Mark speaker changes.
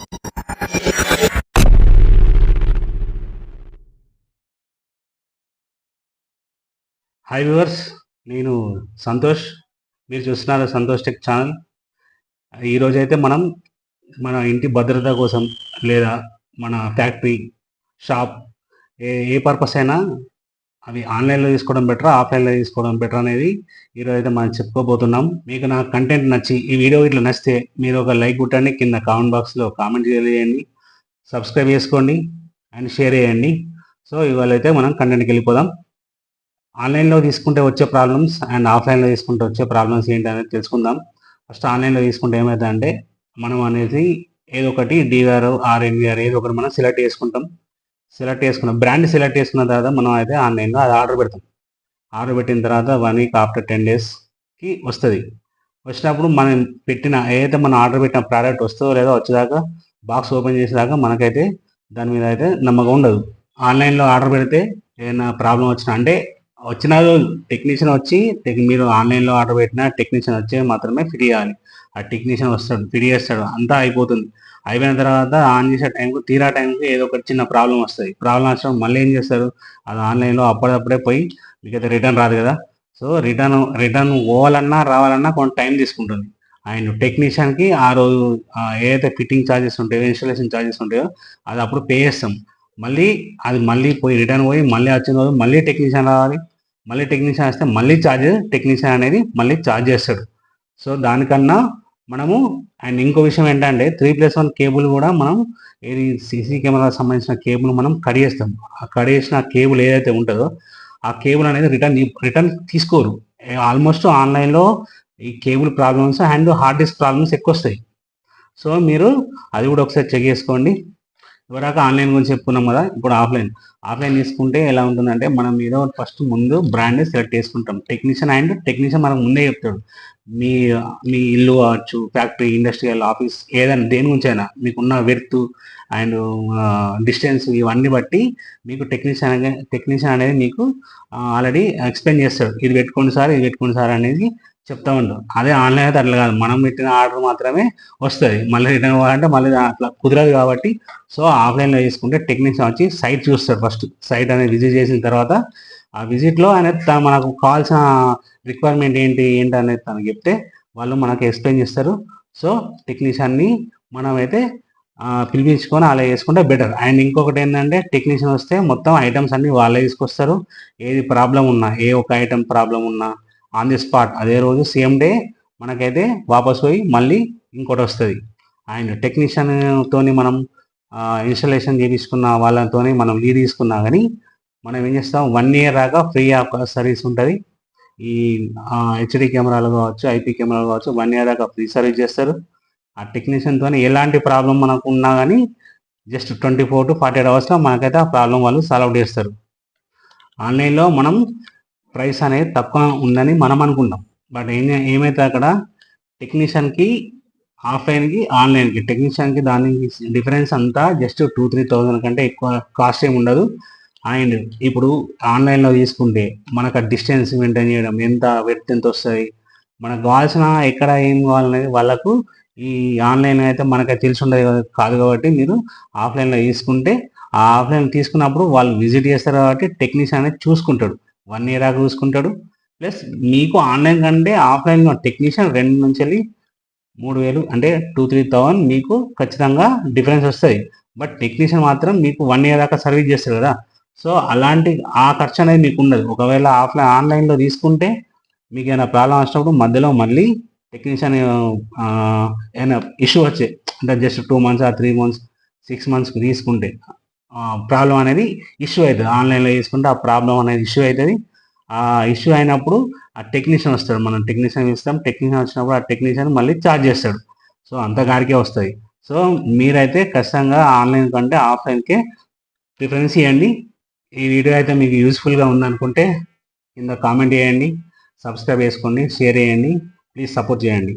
Speaker 1: Hi viewers నేను సంతోష్. మీరు చూస్తున్నారు సంతోష్ టెక్ ఛానల్. ఈరోజు అయితే మనం మన ఇంటి భద్రత కోసం లేదా మన ఫ్యాక్టరీ షాప్ ఏ ఏ పర్పస్ అయినా అవి ఆన్లైన్లో తీసుకోవడం బెటర్ ఆఫ్లైన్లో తీసుకోవడం బెటర్ అనేది ఈరోజు అయితే మనం చెప్పుకోబోతున్నాం. మీకు నా కంటెంట్ నచ్చి ఈ వీడియో ఇట్లా నచ్చితే మీరు ఒక లైక్ కొట్టండి కింద కామెంట్ బాక్స్లో కామెంట్ చేయండి సబ్స్క్రైబ్ చేసుకోండి అండ్ షేర్ చేయండి. సో ఇవాళ అయితే మనం కంటెంట్కి వెళ్ళిపోదాం. ఆన్లైన్లో తీసుకుంటే వచ్చే ప్రాబ్లమ్స్ అండ్ ఆఫ్లైన్లో తీసుకుంటే వచ్చే ప్రాబ్లమ్స్ ఏంటి అనేది తెలుసుకుందాం. ఫస్ట్ ఆన్లైన్లో తీసుకుంటే ఏమవుతుందంటే మనం అనేది ఏదో ఒకటి డిఆర్ ఆర్ఎన్విఆర్ ఏదో ఒకటి మనం సెలెక్ట్ చేసుకుంటాం. సెలెక్ట్ చేసుకున్నాం. బ్రాండ్ సెలెక్ట్ చేసుకున్న తర్వాత మనం అయితే ఆన్లైన్లో అది ఆర్డర్ పెడతాం. ఆర్డర్ పెట్టిన తర్వాత వన్ వీక్ ఆఫ్టర్ టెన్ డేస్కి వస్తుంది. వచ్చినప్పుడు మనం పెట్టిన ఏదైతే మనం ఆర్డర్ పెట్టిన ప్రోడక్ట్ వస్తుందో లేదో వచ్చేదాకా బాక్స్ ఓపెన్ చేసేదాకా మనకైతే దాని మీద అయితే నమ్మకం ఉండదు. ఆన్లైన్లో ఆర్డర్ పెడితే ఏదైనా ప్రాబ్లం వచ్చినా అంటే వచ్చిన టెక్నీషియన్ వచ్చి మీరు ఆన్లైన్లో ఆర్డర్ పెట్టిన టెక్నీషియన్ వచ్చి మాత్రమే ఫిట్ చేయాలి ఆ టెక్నీషియన్ వస్తాడు ఫిట్ చేస్తాడు అంతా అయిపోతుంది. అయిపోయిన తర్వాత ఆన్ చేసే టైంకు తీరా టైంకి ఏదో ఒక చిన్న ప్రాబ్లం వస్తుంది. ప్రాబ్లం వచ్చినప్పుడు మళ్ళీ ఏం చేస్తారు? అది ఆన్లైన్లో అప్పటికప్పుడే పోయి మీకైతే రిటర్న్ రాదు కదా. సో రిటర్న్ రిటర్న్ పోవాలన్నా రావాలన్నా కొంత టైం తీసుకుంటుంది. అండ్ టెక్నీషియన్కి ఆ రోజు ఏదైతే ఫిట్టింగ్ ఛార్జెస్ ఉంటాయో ఇన్స్టాలేషన్ ఛార్జెస్ ఉంటాయో అది అప్పుడు పే చేస్తాం. మళ్ళీ అది మళ్ళీ పోయి రిటర్న్ పోయి మళ్ళీ వచ్చిన రోజు మళ్ళీ టెక్నీషియన్ రావాలి. మళ్ళీ టెక్నీషియన్ వస్తే మళ్ళీ ఛార్జ్ టెక్నీషియన్ అనేది మళ్ళీ ఛార్జ్ చేస్తాడు. సో దానికన్నా మనము అండ్ ఇంకో విషయం ఏంటంటే త్రీ ప్లస్ వన్ కేబుల్ కూడా మనం ఏది సీసీ కెమెరాకి సంబంధించిన కేబుల్ మనం కట్ చేస్తాం. ఆ కట్ చేసిన కేబుల్ ఏదైతే ఉంటుందో ఆ కేబుల్ అనేది రిటర్న్ రిటర్న్ తీసుకోరు. ఆల్మోస్ట్ ఆన్లైన్లో ఈ cable problems and hard disk problems ఎక్కువ వస్తాయి. సో మీరు అది కూడా ఒకసారి చెక్ చేసుకోండి. ఇవరాక ఆన్లైన్ గురించి చెప్పుకున్నాం కదా ఇప్పుడు ఆఫ్లైన్. ఆఫ్లైన్ తీసుకుంటే ఎలా ఉంటుందంటే మనం ఏదో ఫస్ట్ ముందు బ్రాండ్ సెలెక్ట్ చేసుకుంటాం. టెక్నీషియన్ అండ్ టెక్నీషియన్ మనకు ముందే చెప్తాడు. మీ మీ ఇల్లు కావచ్చు ఫ్యాక్టరీ ఇండస్ట్రియల్ ఆఫీస్ ఏదైనా దేని గురించి అయినా మీకున్న వెర్త్ అండ్ డిస్టెన్స్ ఇవన్నీ బట్టి మీకు టెక్నీషియన్ టెక్నీషియన్ అనేది మీకు ఆల్రెడీ ఎక్స్ప్లెయిన్ చేస్తాడు. ఇది పెట్టుకోండి సార్ ఇది పెట్టుకోండి సార్ అనేది చెప్తా ఉంటాం అదే ఆన్లైన్ అయితే అట్లా కాదు. మనం పెట్టిన ఆర్డర్ మాత్రమే వస్తుంది. మళ్ళీ రిటర్న్ పోవాలంటే మళ్ళీ అట్లా కుదరదు కాబట్టి సో ఆఫ్లైన్లో తీసుకుంటే టెక్నీషియన్ వచ్చి సైట్ చూస్తారు ఫస్ట్. సైట్ అనేది విజిట్ చేసిన తర్వాత ఆ విజిట్లో ఆయన మనకు కావాల్సిన రిక్వైర్మెంట్ ఏంటి ఏంటి అనేది తనకు చెప్తే వాళ్ళు మనకు ఎక్స్ప్లెయిన్ చేస్తారు. సో టెక్నీషియన్ని మనమైతే పిలిపించుకొని అలా చేసుకుంటే బెటర్ అండ్ ఇంకొకటి ఏంటంటే టెక్నీషియన్ వస్తే మొత్తం ఐటమ్స్ అన్ని వాళ్ళే తీసుకొస్తారు. ఏది ప్రాబ్లం ఉన్నా ఏ ఒక ఐటమ్ ప్రాబ్లం ఉన్నా ఆన్ ది స్పాట్ అదే రోజు సేమ్ డే మనకైతే వాపస్ పోయి మళ్ళీ ఇంకోటి వస్తుంది. అండ్ టెక్నీషియన్తోని మనం ఇన్స్టలేషన్ చేయించుకున్న వాళ్ళతోని మనం లీ తీసుకున్నా కానీ మనం ఏం చేస్తాం? వన్ ఇయర్ దాకా ఫ్రీ ఆఫ్ సర్వీస్ ఉంటుంది. ఈ హెచ్డి కెమెరాలు కావచ్చు ఐపీ కెమెరాలు కావచ్చు వన్ ఇయర్ దాకా ఫ్రీ సర్వీస్ చేస్తారు. ఆ టెక్నీషియన్తో ఎలాంటి ప్రాబ్లం మనకు ఉన్నా కానీ just twenty four to forty eight అవర్స్లో మనకైతే ఆ ప్రాబ్లం వాళ్ళు సాల్వ్ చేస్తారు. ఆన్లైన్లో మనం ప్రైస్ అనేది తక్కువ ఉందని మనం అనుకుంటాం. బట్ ఏం ఏమైతే అక్కడ టెక్నీషియన్కి ఆఫ్లైన్కి ఆన్లైన్కి టెక్నీషియన్కి దానికి డిఫరెన్స్ అంతా జస్ట్ టూ త్రీ థౌజండ్ కంటే ఎక్కువ కాస్ట్ ఏమి ఉండదు. అండ్ ఇప్పుడు ఆన్లైన్లో తీసుకుంటే మనకు ఆ డిస్టెన్స్ మెయింటైన్ చేయడం ఎంత వెత్ ఎంత వస్తుంది? మనకు కావాల్సిన ఎక్కడ ఏం కావాలనేది వాళ్ళకు ఈ ఆన్లైన్ అయితే మనకి తెలిసి ఉండదు కాదు కాబట్టి మీరు ఆఫ్లైన్లో తీసుకుంటే ఆ ఆఫ్లైన్ తీసుకున్నప్పుడు వాళ్ళు విజిట్ చేస్తారు కాబట్టి టెక్నీషియన్ అనేది చూసుకుంటాడు. వన్ ఇయర్ దాకా చూసుకుంటాడు. ప్లస్ మీకు ఆన్లైన్ కంటే ఆఫ్లైన్లో టెక్నీషియన్ రెండు నుంచి వెళ్ళి మూడు వేలు అంటే టూ త్రీ థౌసండ్ మీకు ఖచ్చితంగా డిఫరెన్స్ వస్తుంది. బట్ టెక్నీషియన్ మాత్రం మీకు వన్ ఇయర్ దాకా సర్వీస్ చేస్తారు కదా. సో అలాంటి ఆ ఖర్చు అనేది మీకు ఉండదు. ఒకవేళ ఆఫ్లైన్ ఆన్లైన్లో తీసుకుంటే మీకు ఏమైనా ప్రాబ్లం వచ్చినప్పుడు మధ్యలో మళ్ళీ టెక్నీషియన్ ఏమైనా ఇష్యూ వచ్చే అంటే జస్ట్ టూ మంత్స్ ఆ త్రీ మంత్స్ సిక్స్ మంత్స్కి తీసుకుంటే. ప్రాబ్లం అనేది ఇష్యూ అవుతుంది. ఆన్లైన్లో చేసుకుంటే ఆ ప్రాబ్లం అనేది ఇష్యూ అవుతుంది. ఆ ఇష్యూ అయినప్పుడు ఆ టెక్నీషియన్ వస్తాడు. మనం టెక్నీషియన్ ఇస్తాం. టెక్నీషియన్ వచ్చినప్పుడు ఆ టెక్నీషియన్ మళ్ళీ ఛార్జ్ చేస్తాడు. సో అంతగాడికే వస్తుంది సో మీరైతే ఖచ్చితంగా ఆన్లైన్ కంటే ఆఫ్లైన్కే ప్రిఫరెన్స్ ఇవ్వండి ఈ వీడియో అయితే మీకు యూస్ఫుల్గా ఉందనుకుంటే కింద కామెంట్ చేయండి. సబ్స్క్రైబ్ చేసుకోండి. షేర్ చేయండి. ప్లీజ్ సపోర్ట్ చేయండి.